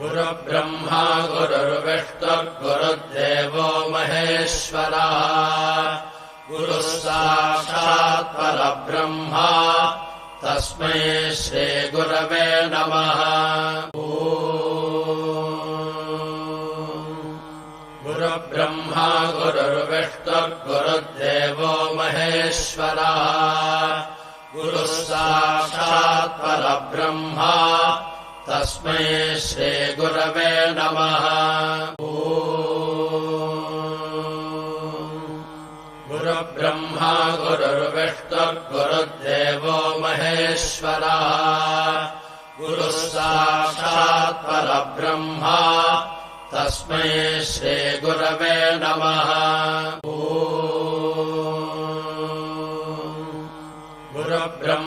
गुरुब्रह्मा गुरुर्विष्णुर्गुरुर्देवो महेश्वरः। गुरुः साक्षात् परब्रह्मा तस्मै श्रीगुरवे नमः। गुरुब्रह्मा गुरुर्विष्णुर्गुरुर्देवो महेश्वरः परब्रह्मा। तस्मै श्रीगुरवे नमः। गुरुब्रह्मा गुरुर्विष्णुर्गुरुदेवो महेश्वरः। गुरुः साक्षात् परब्रह्मा। तस्मै श्रीगुरवे नमः। गुरुब्रह्म।